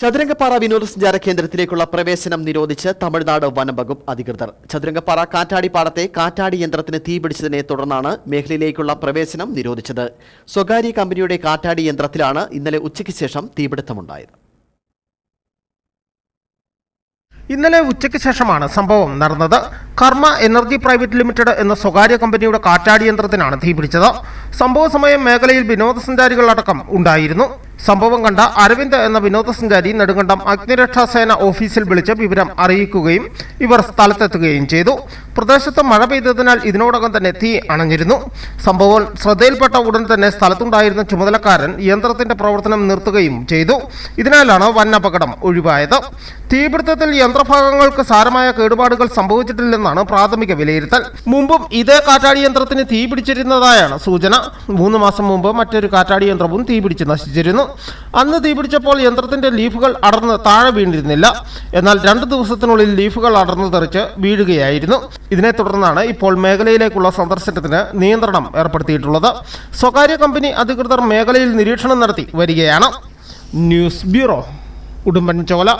ചതുരംഗപ്പാറ വിനോദസഞ്ചാര കേന്ദ്രത്തിലേക്കുള്ള പ്രവേശനം നിരോധിച്ച് തമിഴ്നാട് വനം വകുപ്പ് അധികൃതർ. ചതുരംഗപ്പാറ കാറ്റാടി പാടത്തെ കാറ്റാടി യന്ത്രത്തിന് തീപിടിച്ചതിനെ തുടർന്നാണ് മേഖലയിലേക്കുള്ള പ്രവേശനം നിരോധിച്ചത്. സ്വകാര്യ കമ്പനിയുടെ കാറ്റാടി യന്ത്രത്തിലാണ് ഇന്നലെ ഉച്ചയ്ക്ക് ശേഷം തീപിടുത്തമുണ്ടായത്. ഇന്നലെ ഉച്ചയ്ക്ക് ശേഷമാണ് സംഭവം നടന്നത്. കർമ്മ എനർജി പ്രൈവറ്റ് ലിമിറ്റഡ് എന്ന സ്വകാര്യ കമ്പനിയുടെ കാറ്റാടി യന്ത്രത്തിനാണ് തീപിടിച്ചത് സംഭവ സമയം മേഖലയിൽ വിനോദസഞ്ചാരികളടക്കം ഉണ്ടായിരുന്നു. സംഭവം കണ്ട അരവിന്ദ് എന്ന വിനോദസഞ്ചാരി നെടുങ്കണ്ടം അഗ്നിരക്ഷാ സേന ഓഫീസിൽ വിളിച്ച് വിവരം അറിയിക്കുകയും ഇവർ സ്ഥലത്തെത്തുകയും ചെയ്തു. പ്രദേശത്ത് മഴ പെയ്തതിനാൽ ഇതിനോടകം തന്നെ തീ അണഞ്ഞിരുന്നു. സംഭവം ശ്രദ്ധയിൽപ്പെട്ട ഉടൻ തന്നെ സ്ഥലത്തുണ്ടായിരുന്ന ചുമതലക്കാരൻ യന്ത്രത്തിന്റെ പ്രവർത്തനം നിർത്തുകയും ചെയ്തു. ഇതിനാലാണ് വൻ അപകടം ഒഴിവായത്. തീപിടുത്തത്തിൽ യന്ത്രഭാഗങ്ങൾക്ക് സാരമായ കേടുപാടുകൾ സംഭവിച്ചിട്ടില്ലെന്നാണ് പ്രാഥമിക വിലയിരുത്തൽ. മുമ്പും ഇതേ കാറ്റാടി യന്ത്രത്തിന് തീ പിടിച്ചിരുന്നതായാണ് സൂചന. മൂന്ന് മാസം മുമ്പ് മറ്റൊരു കാറ്റാടി യന്ത്രവും തീ തീപിടിച്ച് നശിച്ചിരുന്നു. അന്ന് തീ പിടിച്ചപ്പോൾ യന്ത്രത്തിന്റെ ലീഫുകൾ അടർന്ന് താഴെ വീണിരുന്നില്ല. എന്നാൽ രണ്ട് ദിവസത്തിനുള്ളിൽ ലീഫുകൾ അടർന്നു തെറിച്ച് വീഴുകയായിരുന്നു. ഇതിനെ തുടർന്നാണ് ഇപ്പോൾ മേഖലയിലേക്കുള്ള സന്ദർശനത്തിന് നിയന്ത്രണം ഏർപ്പെടുത്തിയിട്ടുള്ളത്. സ്വകാര്യ കമ്പനി അധികൃതർ മേഖലയിൽ നിരീക്ഷണം നടത്തി വരികയാണ്. News bureau Udumbanchola.